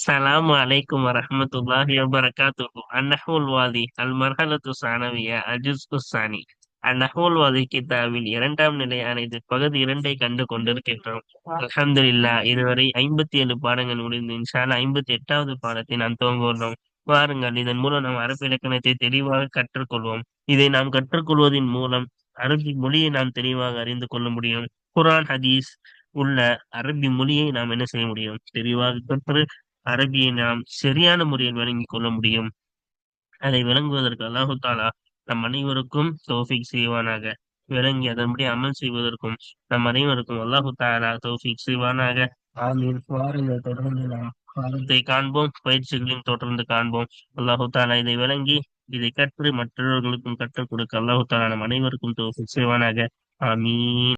السلام عليكم ورحمة الله وبركاته النحو الواضح المرحلة الثانوية الجزء الثاني النحو الواضح கிதாபில் இரண்டாம் நிலையான இது பகுதி இரண்டை கண்டு கொண்டிருக்கின்றோம் அல்ஹம்துலில்லா இதுவரை ஐம்பத்தி ஏழு பாடங்கள் முடிந்து இன்ஷால்லா ஐம்பத்தி எட்டாவது பாடத்தை நாம் துவங்குகிறோம் வாருங்கள் இதன் மூலம் நாம் அரபு இலக்கணத்தை தெளிவாக கற்றுக்கொள்வோம் இதை நாம் கற்றுக்கொள்வதன் மூலம் அரபி மொழியை நாம் தெளிவாக அறிந்து கொள்ள முடியும் குர்ஆன் ஹதீஸ் உள்ள அரபி மொழியை நாம் என்ன செய்ய முடியும் தெளிவாக கற்று அரபியை நாம் சரியான முறையில் விளங்கிக் கொள்ள முடியும். அதை விளங்குவதற்கு அல்லாஹு தாலா நம் அனைவருக்கும் தோஃபிக் செய்வானாக. விளங்கி அதன்படி அமல் செய்வதற்கும் நம் அனைவருக்கும் அல்லாஹு தாலா தோஃபிக் செய்வானாக. ஆமீன். வாருங்கள் தொடர்ந்து நாம் பாடத்தை காண்போம் பயிற்சிகளையும் தொடர்ந்து காண்போம். அல்லாஹு தாலா இதை விளங்கி இதை கற்று மற்றவர்களுக்கும் கற்றுக் கொடுக்க அல்லாஹு தாலா நம் அனைவருக்கும் தோஃபிக் செய்வானாக. ஆமீன்.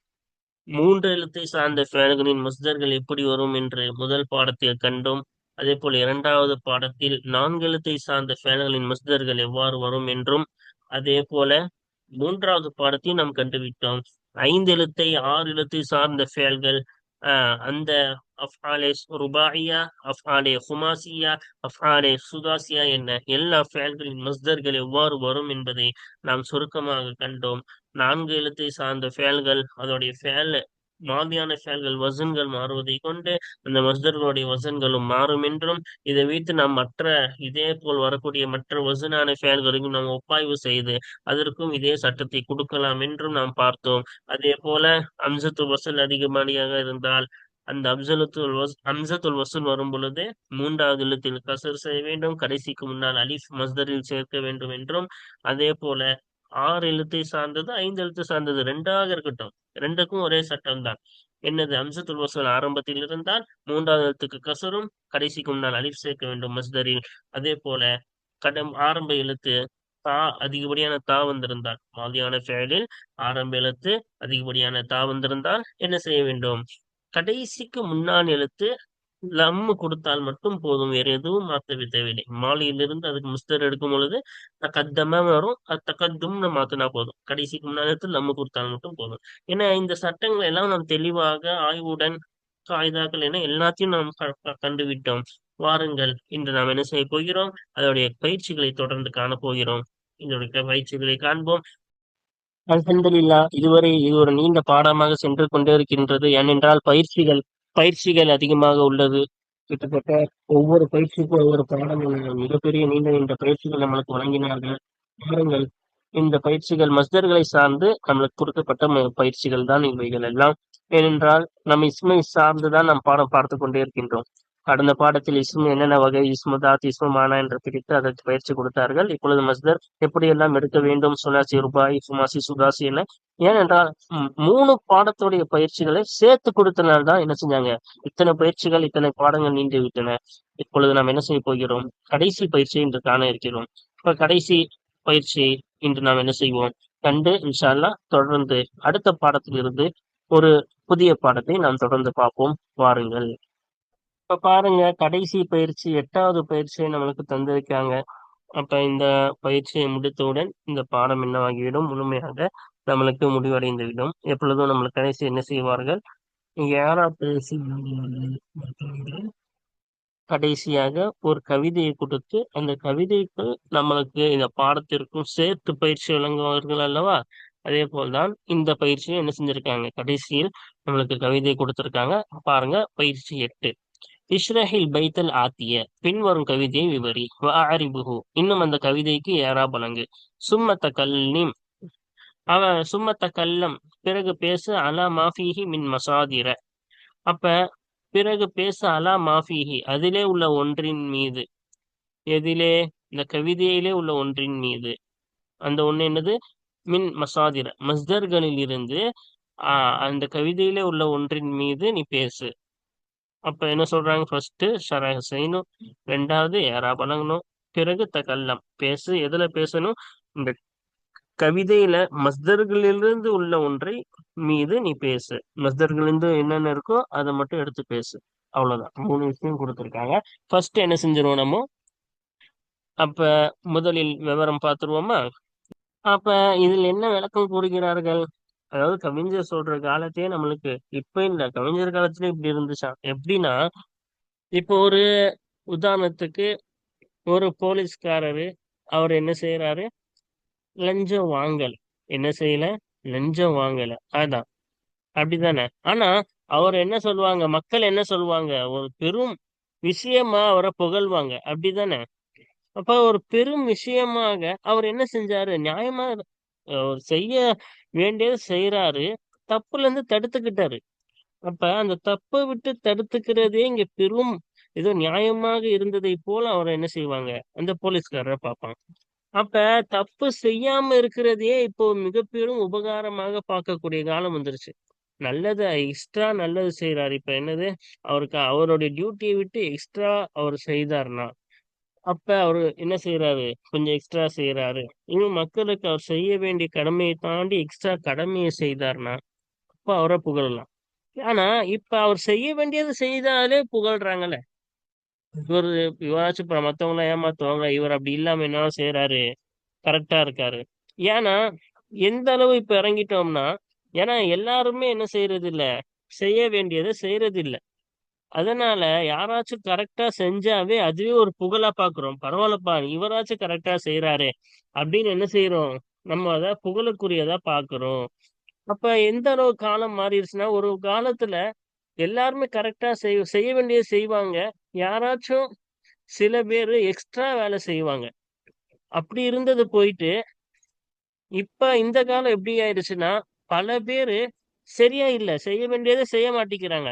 மூன்று எழுத்தை சார்ந்த ஃபேன்களின் மஸ்தர்கள் எப்படி வரும் என்று முதல் பாடத்தில் கண்டோம். அதே போல் இரண்டாவது பாடத்தில் நான்கு எழுத்தை சார்ந்த ஃபேன்களின் மஸ்தர்கள் எவ்வாறு வரும் என்றும் அதே போல மூன்றாவது பாடத்தையும் நாம் கண்டுவிட்டோம். ஐந்து எழுத்தை ஆறு எழுத்தை சார்ந்த ஃபேல்கள் ஆஹ் அந்த அஃபாலே ருபாயியா அஃபாலே ஹுமாசியா அஃபாலே சுதாசியா என்ன எல்லா ஃபேல்களின் மஸ்தர்கள் எவ்வாறு வரும் என்பதை நாம் சுருக்கமாக கண்டோம். நான்கு எழுத்தை சார்ந்த ஃபேல்கள் அதோடைய ஃபேல் மாதியான ஃபேல்கள் வசன்கள் மாறுவதை கொண்டு அந்த மஸ்தர்களுடைய வசன்களும் மாறும் என்றும் இதை வைத்து நாம் மற்ற இதே போல் வரக்கூடிய மற்ற வசனான ஃபேல்களையும் நாம் ஒப்பாய்வு செய்து அதற்கும் இதே சட்டத்தை கொடுக்கலாம் என்றும் நாம் பார்த்தோம். அதே போல அம்சத்து வசல் அதிகமானியாக இருந்தால் அந்த அப்சலத்துல் வஸ் அம்சத்துல் வசூல் வரும் பொழுது மூன்றாவது எழுத்தில் கசர் செய்ய வேண்டும் கடைசிக்கு முன்னால் அலிஃப் மஸ்தரில் சேர்க்க வேண்டும் என்றும் அதே போல ஆறு எழுத்தை சார்ந்தது ஐந்து எழுத்து சார்ந்தது. ரெண்டாக இருக்கட்டும். ரெண்டுக்கும் ஒரே சட்டம் தான் என்னது? அம்சத்துல் வசூல் ஆரம்பத்தில் இருந்தால் மூன்றாவது எழுத்துக்கு கசரும் கடைசிக்கும் நான் அலிஃப் சேர்க்க வேண்டும் மஸ்தரில் அதே போல கடம் ஆரம்ப எழுத்து தா அதிகப்படியான தா வந்திருந்தால் மாதியான ஃபேலில் ஆரம்ப எழுத்து அதிகப்படியான தா வந்திருந்தால் என்ன செய்ய வேண்டும்? கடைசிக்கு முன்னால் எழுத்து லம்மு கொடுத்தால் மட்டும் போதும். வேற எதுவும் மாற்ற தேவையில்லை. மாலையிலிருந்து அதுக்கு முஸ்தர் எடுக்கும் பொழுது தக்கத்தமா வரும் அது தக்கத்தும்னு மாத்தினா போதும். கடைசிக்கு முன்னால் லம்மு கொடுத்தால் மட்டும் போதும். ஏன்னா இந்த சட்டங்கள் எல்லாம் நாம் தெளிவாக ஆய்வுடன் காய்தாக்கள் என எல்லாத்தையும் நாம் கண்டுவிட்டோம். வாருங்கள் இன்று நாம் என்ன செய்ய போகிறோம்? அதோடைய பயிற்சிகளை தொடர்ந்து காண போகிறோம். இதோடைய பயிற்சிகளை காண்போம். அல்ஹம்துலில்லா இதுவரை இது ஒரு நீண்ட பாடமாக சென்று கொண்டே இருக்கின்றது ஏனென்றால் பயிற்சிகள் பயிற்சிகள் அதிகமாக உள்ளது. கிட்டத்தட்ட ஒவ்வொரு பயிற்சிக்கும் ஒவ்வொரு பாடங்கள் மிகப்பெரிய நீண்ட நீண்ட பயிற்சிகள் நம்மளுக்கு வழங்கினார்கள். பாருங்கள் இந்த பயிற்சிகள் மஸ்தர்களை சார்ந்து நம்மளுக்கு கொடுக்கப்பட்ட பயிற்சிகள் தான் இவைகள் எல்லாம். ஏனென்றால் நம்ம இஸ்மை சார்ந்துதான் நம் பாடம் பார்த்து கொண்டே இருக்கின்றோம். கடந்த பாடத்தில் இஸ்மு என்னென்ன வகை இஸ்மு தாத் இஸ்மு மானா என்று பிரித்து அதற்கு பயிற்சி கொடுத்தார்கள். இப்பொழுது மஸ்தர் எப்படியெல்லாம் எடுக்க வேண்டும்? சுனாசி ரூபாய் சுமாசி சுதாசி என ஏனென்றால் மூணு பாடத்துடைய பயிற்சிகளை சேர்த்து கொடுத்தனால்தான் என்ன செஞ்சாங்க? இத்தனை பயிற்சிகள் இத்தனை பாடங்கள் நீண்டு விட்டன. இப்பொழுது நாம் என்ன செய்ய போகிறோம்? கடைசி பயிற்சி இன்று காண இருக்கிறோம். இப்ப கடைசி பயிற்சி இன்று நாம் என்ன செய்வோம்? கண்டு இன்ஷால்லா தொடர்ந்து அடுத்த பாடத்திலிருந்து ஒரு புதிய பாடத்தை நாம் தொடர்ந்து பார்ப்போம். வாருங்கள். இப்ப பாருங்க கடைசி பயிற்சி எட்டாவது பயிற்சியை நம்மளுக்கு தந்திருக்காங்க. அப்ப இந்த பயிற்சியை முடித்தவுடன் இந்த பாடம் என்னவாகிவிடும்? முழுமையாக நம்மளுக்கு முடிவடைந்து விடும் எப்பொழுதும் நம்மளுக்கு கடைசி என்ன செய்வார்கள்? ஏறா பேசி கடைசியாக ஒரு கவிதையை கொடுத்து அந்த கவிதைக்கு நம்மளுக்கு இந்த பாடத்திற்கும் சேர்த்து பயிற்சி வழங்குவார்கள் அல்லவா? அதே போல்தான் இந்த பயிற்சியும் என்ன செஞ்சிருக்காங்க? கடைசியில் நம்மளுக்கு கவிதை கொடுத்திருக்காங்க. பாருங்க பயிற்சி எட்டு. இஸ்ரஹில் பைத்தல் ஆத்திய பின்வரும் கவிதையை விவரி. அறிபுகு இன்னும் அந்த கவிதைக்கு ஏறா பலங்கு. சும்மத்த கல்லிம் அவ சும்மத்த கல்லம் பிறகு பேச அலா மாஃபிஹி மின் மசாதிர அப்ப பிறகு பேச அலா மாஃபிஹி. அதிலே உள்ள ஒன்றின் மீது. எதிலே இந்த கவிதையிலே உள்ள ஒன்றின் மீது. அந்த ஒண்ணு என்னது? மின் மசாதிர மஸ்தர்களில் இருந்து அந்த கவிதையிலே உள்ள ஒன்றின் மீது நீ பேசு. அப்ப என்ன சொல்றாங்க? ஃபர்ஸ்ட் ஷராக செய்யணும். ரெண்டாவது ஏரா பழங்கணும் பிறகு தகல்லம் பேசு எதுல பேசணும்? இந்த கவிதையில மஸ்தர்களிலிருந்து உள்ள ஒன்றை மீது நீ பேசு. மஸ்தர்களிலிருந்து என்னென்ன இருக்கோ அதை மட்டும் எடுத்து பேசு. அவ்வளவுதான். மூணு விஷயம் கொடுத்துருக்காங்க. ஃபர்ஸ்ட் என்ன செஞ்சிருவோம் நம்ம? அப்ப முதலில் விவரம் பார்த்துருவோமா? அப்ப இதில் என்ன விளக்கம் கூறுகிறார்கள்? அதாவது கவிஞர் சொல்ற காலத்தையே நம்மளுக்கு இப்ப இல்ல. கவிஞர் காலத்துல இப்படி இருந்துச்சா? எப்படின்னா இப்போ ஒரு உதாரணத்துக்கு ஒரு போலீஸ்காரரு அவர் என்ன செய்யறாரு லஞ்சம் வாங்கல. என்ன செய்யல? லஞ்சம் வாங்கல. அதான். அப்படிதானே ஆனா அவர் என்ன சொல்லுவாங்க? மக்கள் என்ன சொல்லுவாங்க? ஒரு பெரும் விஷயமா அவரை புகழ்வாங்க. அப்படிதானே அப்ப ஒரு பெரும் விஷயமாக அவர் என்ன செஞ்சாரு? நியாயமா அவர் செய்ய வேண்டியது செய்யறாரு தப்புல இருந்து தடுத்துக்கிட்டாரு. அப்ப அந்த தப்பை விட்டு தடுத்துக்கிறதே இங்க பெரும் ஏதோ நியாயமாக இருந்ததை போல அவரை என்ன செய்வாங்க? அந்த போலீஸ்காரரை பார்ப்பாங்க. அப்ப தப்பு செய்யாம இருக்கிறதையே இப்போ மிக பெரும் உபகாரமாக பார்க்கக்கூடிய காலம் வந்துருச்சு. நல்லது எக்ஸ்ட்ரா நல்லது செய்யறாரு இப்ப என்னது? அவருக்கு அவருடைய டியூட்டியை விட்டு எக்ஸ்ட்ரா அவர் செய்தார்னா அப்ப அவரு என்ன செய்யறாரு கொஞ்சம் எக்ஸ்ட்ரா செய்யறாரு இன்னும் மக்களுக்கு அவர் செய்ய வேண்டிய கடமையை தாண்டி எக்ஸ்ட்ரா கடமையை செய்தார்னா அப்ப அவரை புகழலாம். ஆனா இப்ப அவர் செய்ய வேண்டியது செய்தாலே புகழ்றாங்கல்ல? இவர் இவராச்சும் இப்ப மத்தவங்கள ஏமாத்துவாங்க இவர் அப்படி இல்லாம என்ன செய்யறாரு கரெக்டா இருக்காரு. ஏன்னா எந்த அளவு இப்ப இறங்கிட்டோம்னா ஏன்னா எல்லாருமே என்ன செய்யறது இல்ல செய்ய வேண்டியதை செய்யறது இல்ல அதனால யாராச்சும் கரெக்டா செஞ்சாவே அதுவே ஒரு புகழா பாக்குறோம். பரவாயில்லப்பா இவராச்சும் கரெக்டா செய்யறாரு அப்படின்னு என்ன செய்யறோம் நம்ம அத புகழுக்குரியதா பாக்குறோம். அப்ப எந்த அளவு காலம் மாறிடுச்சுன்னா ஒரு காலத்துல எல்லாருமே கரெக்டாக செய் செய்ய வேண்டியது செய்வாங்க. யாராச்சும் சில பேர் எக்ஸ்ட்ரா வேலை செய்வாங்க. அப்படி இருந்தது போயிட்டு இப்போ இந்த காலம் எப்படி ஆயிடுச்சுன்னா பல பேர் சரியா இல்லை. செய்ய வேண்டியதை செய்ய மாட்டேங்கிறாங்க.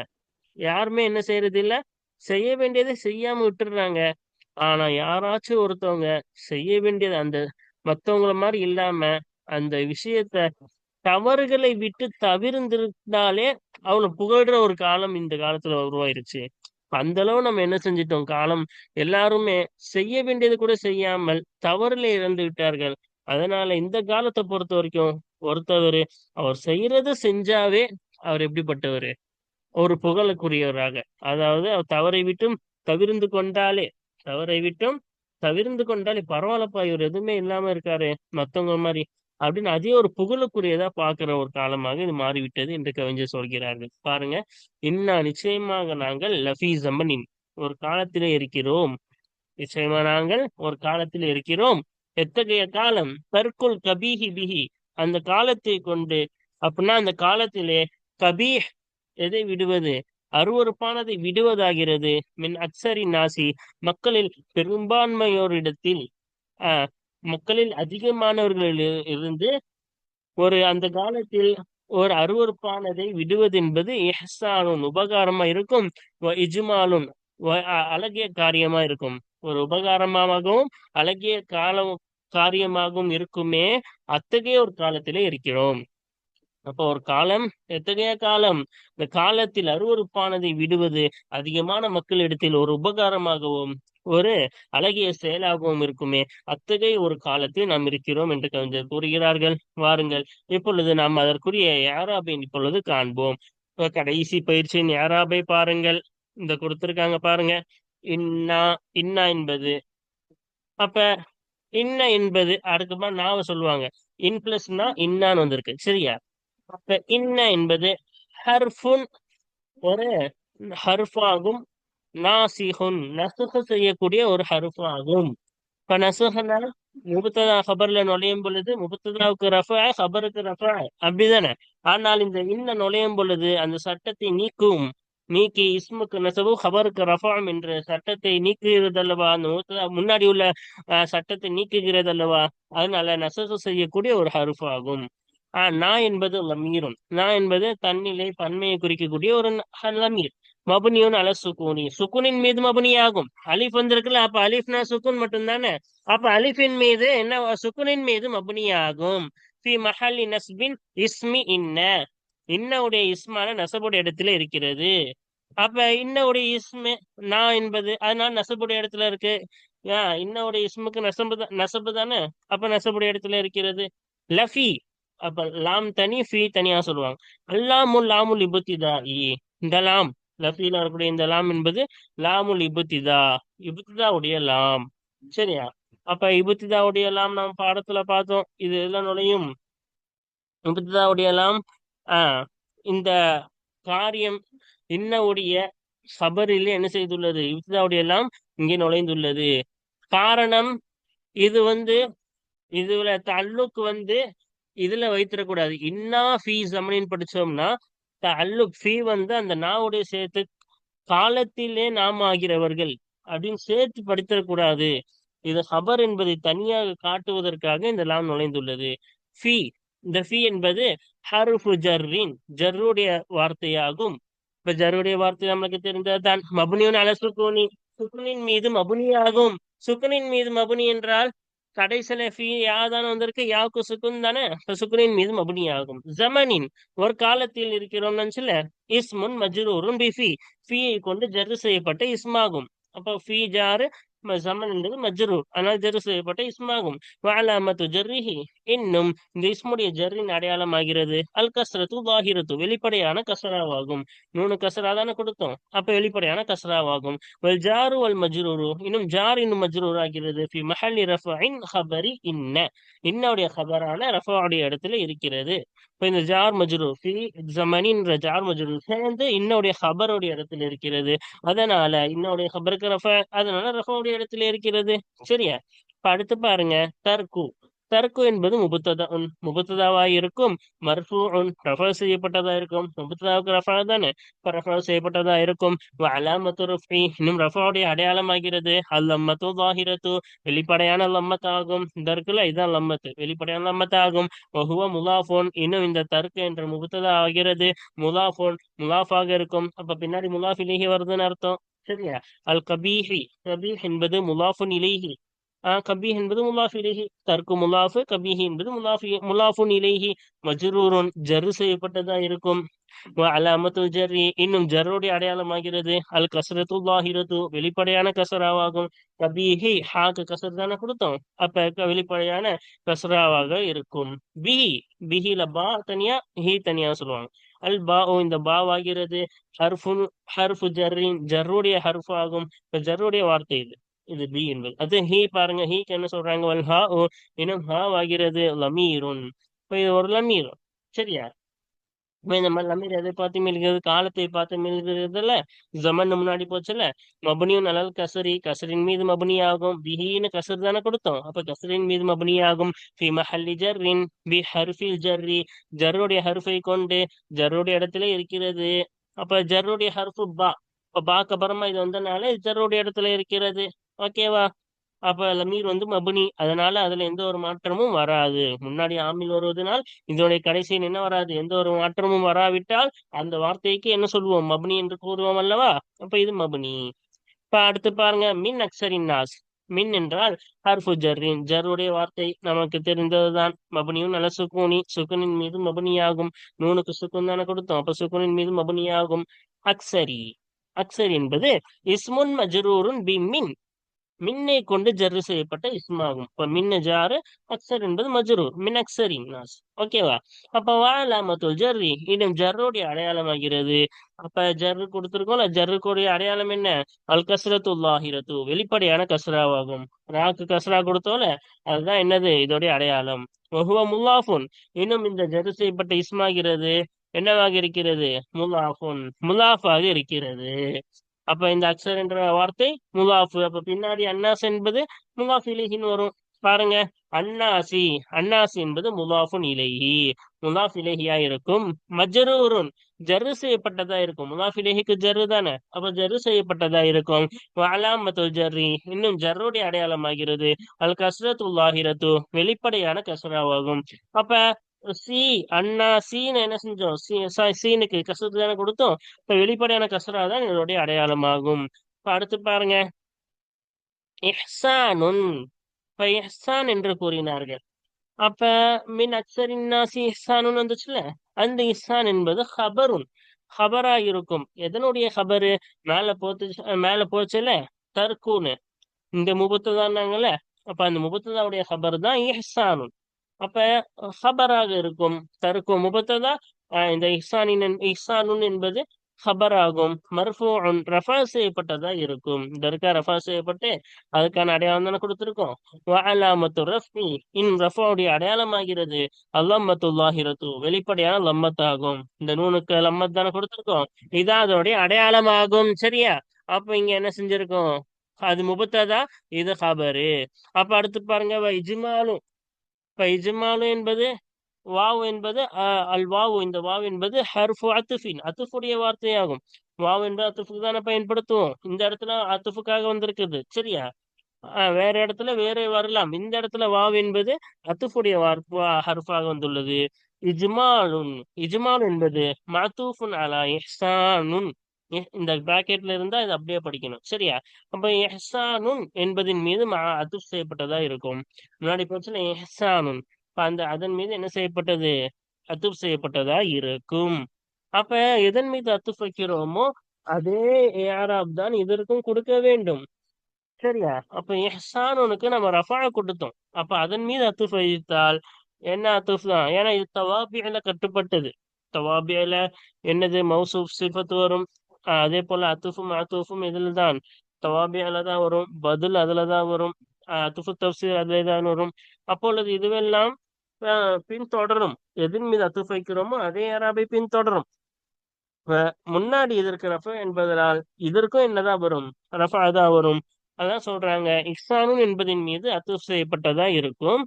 யாருமே என்ன செய்யறது இல்லை செய்ய வேண்டியதை செய்யாம விட்டுடுறாங்க. ஆனா யாராச்சும் ஒருத்தவங்க செய்ய வேண்டியது அந்த மற்றவங்கள மாதிரி இல்லாம அந்த விஷயத்த தவறுகளை விட்டு தவிர்ந்திருந்தாலே அவளை புகழ்ற ஒரு காலம் இந்த காலத்துல உருவாயிருச்சு. அந்த அளவு நம்ம என்ன செஞ்சிட்டோம்? காலம் எல்லாருமே செய்ய வேண்டியது கூட செய்யாமல் தவறுல இறந்து விட்டார்கள். அதனால இந்த காலத்தை பொறுத்த வரைக்கும் ஒருத்தவர் அவர் செய்யறத செஞ்சாவே அவர் எப்படிப்பட்டவர்? ஒரு புகழுக்குரியவராக. அதாவது அவர் தவறை விட்டும் தவிர்ந்து கொண்டாலே தவறை விட்டும் தவிர்ந்து கொண்டாலே பரவாயில்லப்பா இவர் எதுவுமே இல்லாம இருக்காரு மத்தவங்க மாதிரி. அப்படின்னு அதே ஒரு புகழுக்குரியதா பாக்குற ஒரு காலமாக இது மாறிவிட்டது என்று கவிஞர் சொல்கிறார்கள். பாருங்க இன்னா நிச்சயமாக நாங்கள் லஃபி ஜமனின் ஒரு காலத்திலே இருக்கிறோம். நிச்சயமா நாங்கள் ஒரு காலத்தில் இருக்கிறோம். எத்தகைய காலம்? தற்குல் கபீஹி பிஹி. அந்த காலத்தை கொண்டு அப்படின்னா அந்த காலத்திலே கபீஹ் எதை விடுவது? அருவறுப்பானதை விடுவதாகிறது. மின் அக்சரி நாசி மக்களில் பெரும்பான்மையோரிடத்தில் ஆஹ் மக்களில் அதிகமானவர்களில் இருந்து ஒரு அந்த காலத்தில் ஒரு அருவறுப்பானதை விடுவது என்பது எஹ்சானும் உபகாரமா இருக்கும். இஜுமாலுன் அழகிய காரியமா இருக்கும். ஒரு உபகாரமாகவும் அழகிய காலம் காரியமாகவும் இருக்குமே அத்தகைய ஒரு காலத்திலே இருக்கிறோம். அப்போ ஒரு காலம் எத்தகைய காலம்? இந்த காலத்தில் அருவறுப்பானதை விடுவது அதிகமான மக்களிடத்தில் ஒரு உபகாரமாகவும் ஒரு அழகிய செயலாகவும் இருக்குமே. அத்தகைய ஒரு காலத்தில் நாம் இருக்கிறோம் என்று கவிஞர் கூறுகிறார்கள். வாருங்கள் இப்பொழுது நாம் அதற்குரிய யாராபை இப்பொழுது காண்போம். கடைசி பயிற்சியின் யாராபை பாருங்கள். இந்த கொடுத்திருக்காங்க பாருங்க. இன்னா இன்னா என்பது. அப்ப இன்ன என்பது அடுக்குமா நாவ சொல்லுவாங்க. இன் பிளஸ்னா இன்னான்னு வந்திருக்கு. சரியா? அப்ப இன்ன என்பது ஹர்ஃபுன் ஒரு ஹர்ஃபாகும் நாசிஹுன் நசுக செய்யக்கூடிய ஒரு ஹர்ஃபாகும் இப்ப நசுகனா முபத்ததா ஹபர்ல நுழையும் பொழுது முபத்ததாவுக்கு ரஃபா ஹபருக்கு ரஃபா அப்படிதானே? ஆனால் இந்த இன்ன நுழையும் பொழுது அந்த சட்டத்தை நீக்கும் நீக்கி இஸ்முக்கு நெசவு ஹபருக்கு ரஃபாம் என்ற சட்டத்தை நீக்குகிறதல்லவா? அந்த முன்னாடி உள்ள சட்டத்தை நீக்குகிறதல்லவா? அதனால நசசு செய்யக்கூடிய ஒரு ஹருஃப் ஆகும். ஆஹ் நா என்பது லமீரும் நா என்பது தன்னிலை பன்மையை குறிக்கக்கூடிய ஒரு லமீர். மபுனியோன் அல சுக்கூனி சுக்குனின் மீது மபுனியாகும். அலிஃப் வந்திருக்குல்ல அப்ப அலிஃப்னா சுக்குன் மட்டும்தானே? அப்ப அலிஃபின் மீது என்ன சுக்குனின் மீது மபுனியாகும். ஃபி மஹல்லி நஸ்பின் இஸ்மி இன்ன. இன்னவுடைய இஸ்மான நசபுடைய இடத்துல இருக்கிறது. அப்ப இன்னவுடைய இஸ்மு நான் என்பது அதனால நசபுடைய இடத்துல இருக்கு. இன்னவுடைய இஸ்முக்கு நசபு தான் நசபு தானே? அப்ப நசபுடைய இடத்துல இருக்கிறது. லஃபி அப்ப லாம் தனி ஃபி தனியா சொல்லுவாங்க. அல்லாமுல் லாமுல் இபுத்திதா இந்த லாம் லஃபீல வரக்கூடிய இந்த லாம் என்பது லாமுல் இபுத்திதா இபுத்திதாவுடைய லாம். சரியா? அப்ப இபுத்திதாவுடைய லாம் நம்ம பாடத்துல பார்த்தோம். இது எல்லாம் நுழையும்? இபுத்திதாவுடைய லாம் ஆஹ் இந்த காரியம் இன்னவுடைய சபரில் என்ன செய்துள்ளது? இப்திதாவுடைய எல்லாம் இங்கே நுழைந்துள்ளது. காரணம் இது வந்து இதுல தல்லுக்கு வந்து இதுல வைத்திடக்கூடாது. இன்னா ஃபீ அமனின்னு படிச்சோம்னா தல்லுக் ஃபீ வந்து அந்த நாவுடைய சேர்த்து காலத்திலே நாம் ஆகிறவர்கள். அப்படின்னு சேர்த்து படித்திடக்கூடாது இது ஹபர் என்பதை தனியாக காட்டுவதற்காக இந்த லாம் நுழைந்துள்ளது. ஃபீ இந்த ஃபீ என்பது ஹருஃபு ஜர்ரின் ஜர்ருடைய வார்த்தையாகும். இப்ப ஜர்ருடைய வார்த்தை நம்மளுக்கு தெரிந்ததுதான் மபுனியுன் அல சுக்குனி சுக்குனின் மீது மபுனியாகும். சுக்குனின் மீது மபுனி என்றால் கடைசியில ஃபீ யாதான வந்திருக்கு? யாவுக்கு சுக்குன் தானே? இப்ப சுக்குனின் மீது மபுனி ஆகும் ஜமனின் ஒரு காலத்தில் இருக்கிறோம் நினைச்சுல? இஸ்முன் மஜ்ரூரும் பிஃபி ஃபீயை கொண்டு ஜர்ரு செய்யப்பட்ட இஸ்மாகும். அப்போ ஃபீ ஜாரு சமன் என்பது மஜ்ரூர் ஆனால் ஜர்ரு செய்யப்பட்ட இஸ்மாகும் வாலாமத்து ஜர்ரிஹி இன்னும் இந்த இஸ்முடைய ஜர்ரின் அடையாளமாகிறது அல் கஸ்ரத்து வாஹிரத்து வெளிப்படையான கசராவாகும் மூணு கசரா தானே கொடுத்தோம். அப்ப வெளிப்படையான கசராவாகும் வல் ஜாரு வல் மஜ்ரூரு. இன்னும் ஜார் இன்னும் மஜ்ரூர் ஆகிறது. ஃபி மஹல்லி ரஃபின் ஹபரி இன்ன. இன்னுடைய ஹபரான ரஃபாவுடைய இடத்துல இருக்கிறது. இப்ப இந்த ஜார் மஜ்ரூர். ஃபி ஜமனின்ற ஜார் மஜ்ரூர் சேர்ந்து இன்னுடைய ஹபருடைய இடத்துல இருக்கிறது. அதனால இன்னுடைய ஹபருக்கு ரஃபா. அதனால ரஃபாவுடைய இடத்துல இருக்கிறது? சரியா? இப்ப அடுத்து பாருங்க. தர்கு தர்க்கு என்பது முபத்ததா முபுத்ததாவா இருக்கும். மர்ஃபூன் ரஃபா செய்யப்பட்டதா இருக்கும். முபுத்ததாவுக்கு ரஃபா தானே? இப்ப ரஃபா செய்யப்பட்டதா இருக்கும். அலாமத்து ரஃபி இன்னும் ரஃபாவுடைய அடையாளமாகிறது அல்லம்மத்து தாஹிரத்து வெளிப்படையான லம்மத் ஆகும். தர்க்குல இதுதான் லம்மத்து வெளிப்படையான லம்மத் ஆகும். வஹுவ முலாஃபோன் இன்னும் இந்த தர்க்கு என்ற முபுத்ததா ஆகிறது. முலாஃபோன் முலாஃபாக இருக்கும். அப்ப பின்னாடி முலாஃபிலேயே வருதுன்னு அர்த்தம். சரியா அல் கபீஹி கபீஹ் என்பது முலாஃபுன் இலேஹி ஆஹ் கபீஹ் என்பது முலாஃப் இலேஹி தர்க்கு முலாஃபு கபீஹி என்பது முலாஃபி முலாஃபுன் இலேஹி மஜ்ரூரன் ஜரு செய்யப்பட்டதா இருக்கும். அலாமத்து ஜர்ரி இன்னும் ஜர்ருடைய அடையாளமாகிறது அல் கசரத்து லாஹிரத்து வெளிப்படையான கசராவாகும். கபீஹி ஹாக்கு கசர் தானே கொடுத்தோம். அப்ப வெளிப்படையான கசராவாக இருக்கும். பிஹி பிஹில பா தனியா ஹி தனியா சொல்லுவாங்க. அல் பா ஓ இந்த பாவாகிறது ஹர்ஃபு ஹர்ஃபு ஜர்ரின் ஜர்ருடைய ஹர்ஃப் ஆகும். இப்ப ஜர்ருடைய வார்த்தை இது. இது பி என்பது. அது ஹீ பாருங்க. ஹீக்கு என்ன சொல்றாங்க? வல் ஹா ஓ இன்னும் ஹா ஆகிறது லமீருன். இப்ப இது ஒரு லமீர் சரியா? இந்த மாதிரி லமீர் எதை பார்த்து மில்கிறது காலத்தை பார்த்து மில்கிறதுல ஜமன் முன்னாடி போச்சுல மபனியும் நலல் கசரி கசரின் மீது மபனி ஆகும். பிஹின்னு கசர் தானே கொடுத்தோம். அப்ப கசரின் மீது மபனி ஆகும். ஃபி மஹல்லி ஜர்ரின் பி ஹர்ஃபில் ஜர்ரி. ஜர்ருடைய ஹர்ஃபை கொண்டு ஜர்ருடைய இடத்துல இருக்கிறது. அப்ப ஜர்ருடைய ஹர்ஃபு பா. இப்ப பாக்கு அப்புறமா இது வந்தனால ஜர்ருடைய இடத்துல இருக்கிறது. ஓகேவா? அப்ப லமீர் வந்து மபுனி. அதனால அதுல எந்த ஒரு மாற்றமும் வராது. முன்னாடி ஆமில் வருவதனால் இதனுடைய கடைசியில் என்ன வராது? எந்த ஒரு மாற்றமும் வராவிட்டால் அந்த வார்த்தைக்கு என்ன சொல்லுவோம் மபுனி என்று கூறுவோம் அல்லவா? அப்ப இது மபுனி. இப்ப அடுத்து பாருங்க. மின் அக்சரின் நாஸ். மின் என்றால் ஹர்ஃபு ஜர்ரின். ஜருடைய வார்த்தை நமக்கு தெரிந்ததுதான். மபனியும் நல்ல சுக்கூனி. சுக்குனின் மீது மபனியாகும். நூனுக்கு சுக்குன் தானே கொடுத்தோம். அப்ப சுக்குனின் மீது மபனியாகும். அக்சரி. அக்சரி என்பது இஸ்முன் மஜ்ரூருன் பி மின். மின்னை கொண்டு ஜர்ரு செய்யப்பட்ட இஸ்மாகும். இப்ப மின்ன ஜாரு அக்சர் என்பது மஜ்ரூர் மின் அக்சரின் நாஸ். ஓகேவா அப்ப வாலாமத்துல் ஜர்ரி. இன்னும் ஜர்ருடைய அடையாளமாகிறது அப்ப ஜர்ரு கொடுத்துருக்கோம்ல ஜர்ருக்குடைய அடையாளம் என்ன? அல் கஸ்ரத்துல்லாஹிரத்து வெளிப்படையான கசராவாகும் ராக்கு கஸ்ரா கொடுத்தோல அதுதான் என்னது? இதோடைய அடையாளம். வஹுவ முல்லாஃபுன். இன்னும் இந்த ஜர்ரு செய்யப்பட்ட இஸ்மாகிறது. என்னவாக இருக்கிறது? முலாஃபுன் முலாஃபாக இருக்கிறது. அப்ப இந்த அக்சர் என்ற வார்த்தை முகாஃபு. அப்ப பின்னாடி அன்னாஸ் என்பது முகாஃப் இலகின்னு வரும். பாருங்க. அன்னாசி. அன்னாசி என்பது முலாஃபுன் இலைஹி. முலாஃப் இலைஹியா இருக்கும். மஜரூருன். ஜரு செய்யப்பட்டதா இருக்கும். முலாஃப் இலைஹிக்கு ஜரு தானே? அப்ப ஜரு செய்யப்பட்டதா இருக்கும். அலாமத்து ஜர்ரி. இன்னும் ஜர்ருடைய அடையாளமாகிறது அல் கஸ்ரத்துல்லாஹிரத்து வெளிப்படையான கஸ்ராவாகும். அப்ப சி அண்ணா சீன்னு என்ன செஞ்சோம்? சீனுக்கு கசரு தானே கொடுத்தோம். இப்ப வெளிப்படையான கசரா தான் இதனுடைய அடையாளமாகும். இப்ப அடுத்து பாருங்க. இஹ்சானுன் இப்ப இஹ்சான் என்று கூறினார்கள். அப்ப மின் அக்சரின் நாசி இஹ்சானுன் வந்துச்சுல அந்த இஹ்சான் என்பது ஹபருன். ஹபரா இருக்கும். எதனுடைய ஹபரு? மேல போத்து மேல போச்சுல தர்கூனு. இந்த முபத்ததான்னாங்கல்ல அப்ப அந்த முபத்துதாவுடைய ஹபர் தான் இஹ்சானுன் அப்ப ஹபராக இருக்கும் தருக்கும். முபத்ததா இந்த இஹ்சானின் இஹ்சானுன் என்பது ஹபர் ஆகும் மர்ஃபூன் ரஃபா செய்யப்பட்டதா இருக்கும். தர்கா ரஃபா செய்யப்பட்டு அதுக்கான அடையாளம் தானே கொடுத்துருக்கோம். வஅலாமத்து ரஃபி இன் ரஃபாவுடைய அடையாளமாகிறது. அல்லம்மத்துல்லாஹிரத்து வெளிப்படையான லம்மத் ஆகும் இந்த நூனுக்கு லம்மத் தானே கொடுத்துருக்கோம். இதான் அதோடைய அடையாளமாகும் சரியா? அப்ப இங்க என்ன செஞ்சிருக்கோம்? அது முபத்ததா இது ஹபரு. அப்ப அடுத்து பாருங்க இஜ்மாலும் இப்ப என்பது வாவ் என்பது அல் வாவு இந்த வாவ் என்பது ஹர்ஃபு அத்துஃபின். அத்துஃபுடைய வார்த்தையாகும். வாவ் என்பது அத்துஃபுக்கு தானே பயன்படுத்துவோம். இந்த இடத்துல அத்துஃபுக்காக வந்திருக்குது. சரியா? வேற இடத்துல வேற வரலாம். இந்த இடத்துல வாவ் என்பது அத்துஃபுடைய ஹர்ஃபாக வந்துள்ளது. இஜ்மாலுன் இஜ்மால் என்பது மத்தூஃபுன் அலா இஹ்சானுன். இந்த பிராக்கெட்ல இருந்தா இது அப்படியே படிக்கணும். சரியா? அப்ப எஹ்சானுன் என்பதின் மீது அத்துஃப் செய்யப்பட்டதா இருக்கும். முன்னாடி பிரச்சனை எஹ்சானுன். அந்த அதன் மீது என்ன செய்யப்பட்டது? அத்துப் செய்யப்பட்டதா இருக்கும். அப்ப எதன் மீது அத்துப் வைக்கிறோமோ அதே ஏராப் தான் இதற்கும் கொடுக்க வேண்டும். சரியா? அப்ப எஹ்சானுனுக்கு நம்ம ரஃபா கொடுத்தோம். அப்ப அதன் மீது அத்துப் வைத்தால் என்ன அத்துஃப் தான்? ஏன்னா இது தவாபியில கட்டுப்பட்டது. தவாபியில என்னது? மௌசூப் சிஃபத்து வரும். அதே போல அத்துஃபும் அத்துஃபும் இதுல தான் தவாபியில தான் வரும் பதில் அதுலதான் வரும் அத்துஃபு தப்சீர் அதுல தான் வரும் அப்பொழுது இதுவெல்லாம் பின்தொடரும் எதின் மீது அத்துஃப் வைக்கிறோமோ அதே அராபை பின்தொடரும் முன்னாடி இதற்கு ரஃப என்பதனால் இதற்கும் என்னதான் வரும் ரஃபா தான் வரும் அதான் சொல்றாங்க இஹ்சானுன் என்பதின் மீது அத்துஃப் செய்யப்பட்டதா இருக்கும்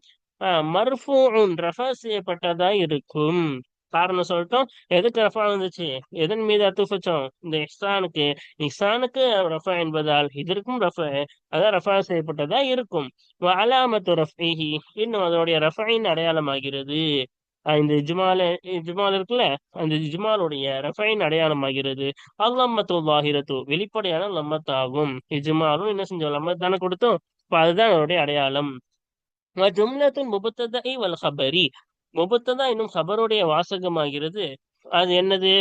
மர்ஃபூன் ரஃபா செய்யப்பட்டதா இருக்கும் காரணம் சொல்லிட்டோம். எதுக்கு ரஃபா வந்துச்சு? எதன் மீது அத்துஃப் வச்சோம் இந்த இஹ்சானுக்கு. இஹ்சானுக்கு ரஃபா என்பதால் இதற்கும் ரஃபா. அதான் ரஃபா செய்யப்பட்டதா இருக்கும். அலாமத்து ரஃபிஹி. இன்னும் அதனுடைய ரஃபைன் அடையாளமாகிறது. இந்த இஜ்மால இஜ்மால் இருக்குல்ல? அந்த இஜ்மாலுடைய ரஃபைன் அடையாளமாகிறது. அல்லம்மத்துல்லாஹிரத்து வெளிப்படையான லம்மத் ஆகும் இஜ்மாலும் என்ன செஞ்சோம்? லம்மத் தானே கொடுத்தோம். அதுதான் அதனுடைய அடையாளம். ஜும்லத்தின் முபத்ததை வல் ஹபரி. முபத்ததா இன்னும் ஹபருடைய வாசகமாகிறது. அது என்னது?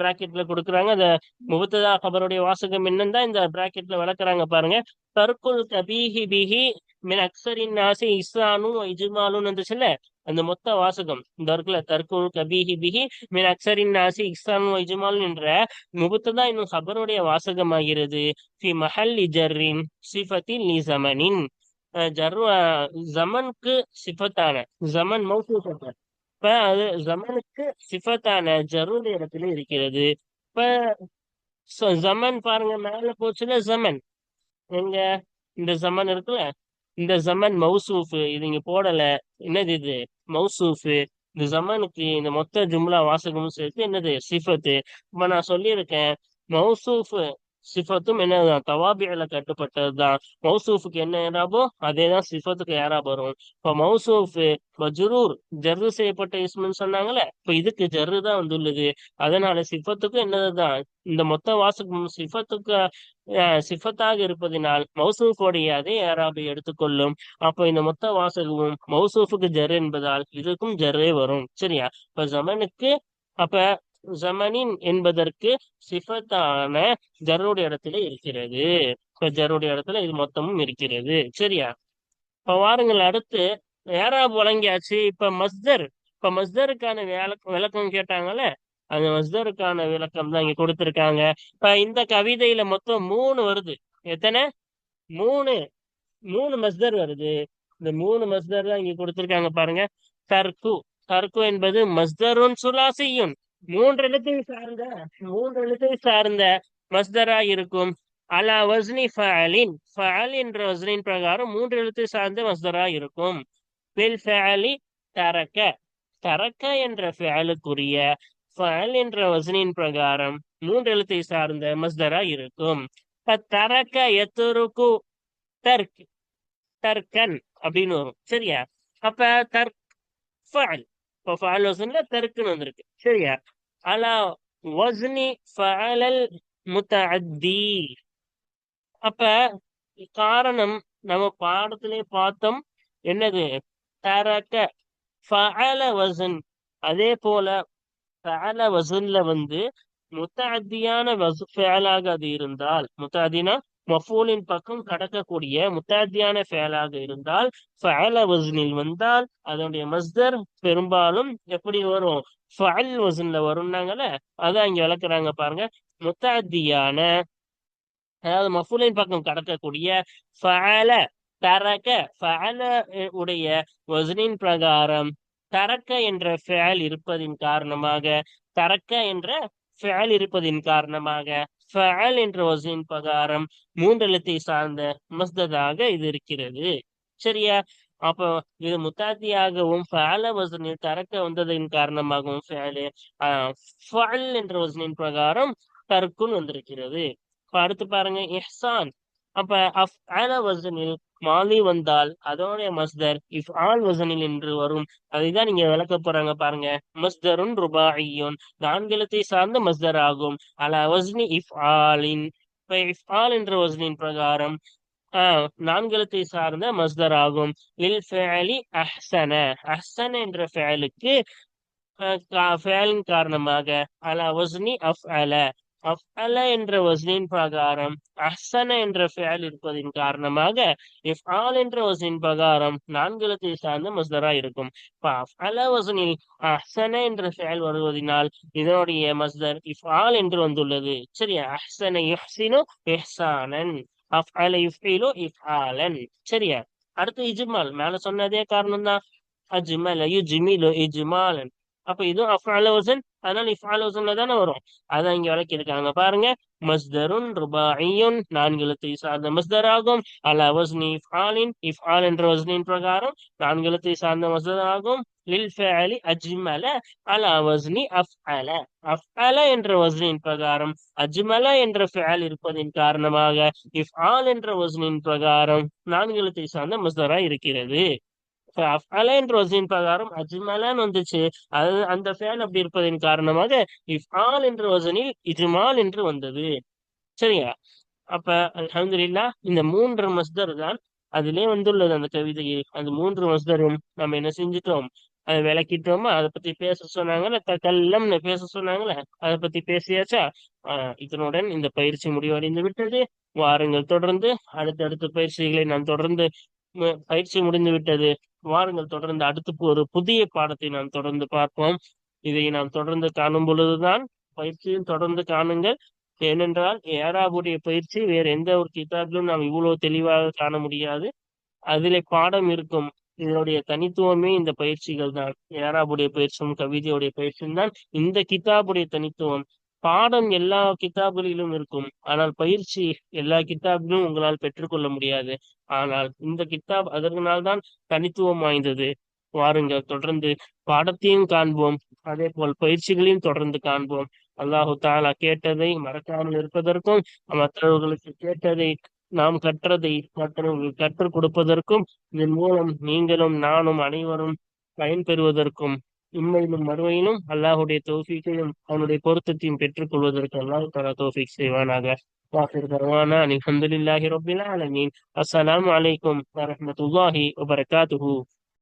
பிராக்கெட்ல கொடுக்குறாங்க. அந்த முபத்ததா ஹபருடைய வாசகம் என்னன்னு தான் இந்த பிராக்கெட்ல வளர்க்குறாங்க பாருங்க. தற்குல் கபீஹி பிஹி மின் அக்சரின் நாசி இஸ்லானும் இஜுமாலும் இருந்துச்சுல்ல அந்த மொத்த வாசகம். இந்த இருக்குல்ல தற்குல் கபீஹி பிஹி மின் அக்சரின் ஆசி இஸ்லானும் இஜுமாலும் என்ற முபத்ததா இன்னும் ஹபருடைய வாசகமாகிறது. ஃபி மஹல் இஜர்ரின் சிஃபத்தின் லி ஜமனின் ஜர்வா ஜமனுக்கு சிஃபத்தான ஜமன் மௌசூஃபத்த இப்ப அது ஜமனுக்கு சிஃபத்தான ஜருடைய இடத்துல இருக்கிறது. இப்ப ஜமன் பாருங்க மேல போச்சுல ஜமன். எங்க? இந்த ஜமன் இருக்குல்ல? இந்த ஜமன் மௌசூஃபு இது இங்க போடல. என்னது இது? மௌசூஃபு. இந்த ஜமனுக்கு இந்த மொத்த ஜும்லா வாசகமும் சேர்த்து என்னது? சிஃபத்து இப்ப நான் சொல்லியிருக்கேன் மௌசூஃபு சிஃபத்தும் என்னதுதான்? தவாபியில கட்டுப்பட்டதுதான். மௌசூஃபுக்கு என்ன ஏறாபோ அதே தான் சிஃபத்துக்கு ஏறா வரும். இப்ப மௌசூஃப் மஜ்ரூர் ஜர்ரு செய்யப்பட்ட இஸ்முன்னு சொன்னாங்களே இப்ப இதுக்கு ஜர்ரு தான் வந்துள்ளது. அதனால சிஃபத்துக்கும் என்னதுதான்? இந்த மொத்த வாசகம் சிஃபத்துக்கு சிஃபத்தாக இருப்பதினால் மௌசூஃபோடைய அதே ஏராபை எடுத்துக்கொள்ளும். அப்போ இந்த மொத்த வாசகமும் மௌசூஃபுக்கு ஜர் என்பதால் இதுக்கும் ஜர்ரே வரும். சரியா? இப்ப ஜமனுக்கு அப்ப ஜமனின் என்பதற்கு சிஃபத்தான ஜருடைய இடத்துல இருக்கிறது. இப்ப ஜருடைய இடத்துல இது மொத்தமும் இருக்கிறது. சரியா? இப்ப வாருங்கள் அடுத்து ஏராப் வழங்கியாச்சு. இப்ப மஸ்தர் இப்ப மஸ்தருக்கான விளக்கம் விளக்கம் கேட்டாங்கல்ல? அந்த மஸ்தருக்கான விளக்கம் தான் இங்க கொடுத்திருக்காங்க. இப்ப இந்த கவிதையில மொத்தம் மூணு வருது. எத்தனை? மூணு. மூணு மஸ்தர் வருது. இந்த மூணு மஸ்தர் தான் இங்க கொடுத்திருக்காங்க பாருங்க. தர்கு. தர்கு என்பது மஸ்தருன் சுலாசியுன். மூன்று எழுத்தை சார்ந்த மூன்று எழுத்தை சார்ந்த மஸ்தரா இருக்கும். அலா வஸ்னி ஃபஅலின். ஃபஅல் என்ற வஸ்னின் பிரகாரம் மூன்று எழுத்தை சார்ந்த மஸ்தரா இருக்கும். பில் ஃபஅலி தரக்க. தரக்க என்ற ஃபஅலுக்குரிய ஃபஅல் என்ற வஸ்னின் பிரகாரம் மூன்று எழுத்தை சார்ந்த மஸ்தரா இருக்கும். தரக்க எத்துருக்கு தர்க் தர்கன் அப்படின்னு வரும். சரியா? அப்ப தர்க் ஃபஅல். இப்போ ஃபஅல் வசன்ல தர்க்குன்னு வந்திருக்கு. சரியா? அலா வஸ்னி ஃபஅலல் முத்தஅத்தி. அப்ப காரணம் நம்ம பாடத்திலே பார்த்தோம் என்னது? தரக்க ஃபஅல வசன் அதே போல ஃபஅல வசன்ல வந்து முத்தஅத்தியான ஃபஅலாக அது இருந்தால் முத்தஅத்தினா மஃபூலின் பக்கம் கடக்கக்கூடிய முத்தாத்தியான ஃபேலாக இருந்தால் ஃபஅல வஸ்னில் வந்தால் அதனுடைய மஸ்தர் பெரும்பாலும் எப்படி வரும்? ஃபஅல் வசன்ல வரும்னாங்கல்ல அதான் இங்க விளக்குறாங்க பாருங்க. முத்தாத்தியான அதாவது மஃபூலின் பக்கம் கடக்கக்கூடிய ஃபஅல தரக ஃபஅல உடைய வசனின் பிரகாரம் தரக்க என்ற ஃபேல் இருப்பதின் காரணமாக தரக்க என்ற ஃபேல் இருப்பதின் காரணமாக ஃபேல் என்ற வசூலின் பிரகாரம் மூன்றெழுத்தை சார்ந்த மஸ்ததாக இது இருக்கிறது. சரியா? அப்போ இது முத்தாத்தியாகவும் ஃபேல வசனில் தரக்க வந்ததின் காரணமாகவும் ஃபேலு ஃபால் என்ற வசனின் பிரகாரம் தற்குன் வந்திருக்கிறது. அடுத்து பாருங்க இஹ்சான். அப்ப ஆலா வசனில் மாலி வந்தால் அதோடைய மஸ்தர் இஃப் ஆல் வசனில் என்று வரும் அதைதான் நீங்க விளக்க போறாங்க பாருங்க. மஸ்தருன் ருபாயியுன் நான்கெழுத்தை சார்ந்த மஸ்தர் ஆகும். அலா வஸ்னி இஃப் ஆலின் இப்ப இஃப் ஆல் என்ற வசனின் பிரகாரம் ஆஹ் நான்கெழுத்தை சார்ந்த மஸ்தர் ஆகும். லில் ஃபேலி அஹ்சன அஹ்சன என்ற ஃபேலுக்கு ஃபேலின் காரணமாக அலா வஸ்னி அஃப் அல அஃஅல என்ற வஸ்னின் பிரகாரம் அஹ்சன என்ற ஃபேல் இருப்பதின் காரணமாக இஃப் ஆல் என்ற வசனின் பிரகாரம் நான்கு சார்ந்த மஸ்தரா இருக்கும். இப்ப அஃஅல வசனில் அஹ்சன என்ற ஃபேல் வருவதனால் இதனுடைய மஸ்தர் இஃப் ஆல் என்று வந்துள்ளது. சரியா? அஹ்சன யுஹ்சினு இஹ்சானன் யுஃபிலோ யுஃபிலு இஃப்ஆலன். சரியா? அடுத்து இஜ்மால். மேல சொன்னதே காரணம் தான் அஜ்மல யுஜ்மிலு இஜ்மாலன். அப்ப இதுவும் அஃப் அல வசன் அதனால இஃப்ஆல் வசன்ல தானே வரும். அதான் இங்க விளக்கி இருக்காங்க பாருங்க மஸ்தருன் ருபாயும் நான்கு எழுத்தை சார்ந்த மஸ்தர் ஆகும் அல வஸ்னி இஃபாலின் இஃபால் என்ற வஸ்னின் பிரகாரம் நான்கு எழுத்தை சார்ந்த மஸ்தர் ஆகும் லில் ஃபேலி அஜ்மல அல வஸ்னி அஃஅல அஃஅல என்ற வஸ்னின் பிரகாரம் அஜ்மல என்ற ஃபேல் இருப்பதின் காரணமாக இஃபால் என்ற வஸ்னின் பிரகாரம் நான்கு எழுத்தை சார்ந்த மஸ்தரா இருக்கிறது. அஃஅல என்ற பிரகாரம் அஜ்மலன் வந்துச்சு. அது அந்த ஃபேல் அப்படி இருப்பதன் காரணமாக இஃப்ஆல் என்ற வசனில் இஜ்மால் என்று வந்தது. சரியா? அப்ப அலமதுல்லா இந்த மூன்று மஸ்தர் தான் அதிலே வந்துள்ளது அந்த கவிதையில் அந்த மூன்று மஸ்தரும் நம்ம என்ன செஞ்சுட்டோம்? அதை விளக்கிட்டோமா? அதை பத்தி பேச சொன்னாங்கல்ல தக்கல்லம்னு பேச சொன்னாங்கல்ல அதை பத்தி பேசியாச்சா? ஆஹ் இதனுடன் இந்த பயிற்சி முடிவடைந்து விட்டது. வாருங்கள் தொடர்ந்து அடுத்தடுத்த பயிற்சிகளை நான் தொடர்ந்து பயிற்சி முடிந்து விட்டது. வாருங்கள். தொடர்ந்து அடுத்து ஒரு புதிய பாடத்தை நாம் தொடர்ந்து பார்ப்போம். இதை நாம் தொடர்ந்து காணும் பொழுதுதான் பயிற்சியும் தொடர்ந்து காணுங்கள். ஏனென்றால் ஏராவுடைய பயிற்சி வேற எந்த ஒரு கிதாபிலும் நாம் இவ்வளவு தெளிவாக காண முடியாது. அதிலே பாடம் இருக்கும். இதனுடைய தனித்துவமே இந்த பயிற்சிகள் தான் ஏராவுடைய பயிற்சியும் கவிதையுடைய பயிற்சியும் தான். இந்த கிதாபுடைய தனித்துவம். பாடம் எல்லா கிதாபுகளிலும் இருக்கும். ஆனால் பயிற்சி எல்லா கித்தாபிலும் உங்களால் பெற்றுக்கொள்ள முடியாது. ஆனால் இந்த கித்தாப் அதற்கனால்தான் தனித்துவம் வாய்ந்தது. வாருங்கள் தொடர்ந்து பாடத்தையும் காண்போம். அதே போல் பயிற்சிகளையும் தொடர்ந்து காண்போம். அல்லாஹு தாலா கேட்டதை மறக்காமல் இருப்பதற்கும் மற்றவர்களுக்கு கேட்டதை நாம் கற்றதை மற்றவர்கள் கற்றுக் கொடுப்பதற்கும் இதன் மூலம் நீங்களும் நானும் அனைவரும் பயன்பெறுவதற்கும் இம்மையிலும் மறுமையிலும் அல்லாஹுடைய தௌஃபீக்கையும் அவனுடைய பொருத்தத்தையும் பெற்றுக் கொள்வதற்கு அல்லாஹ் தலா தௌஃபீக் செய்வானாக. வாஃபிர் தர்வானா அல்ஹம்துலில்லாஹி ரப்பில் ஆலமீன். அஸ்ஸலாம் அலைக்கும் வரஹ்மத்துல்லாஹி வபரகாத்துஹூ.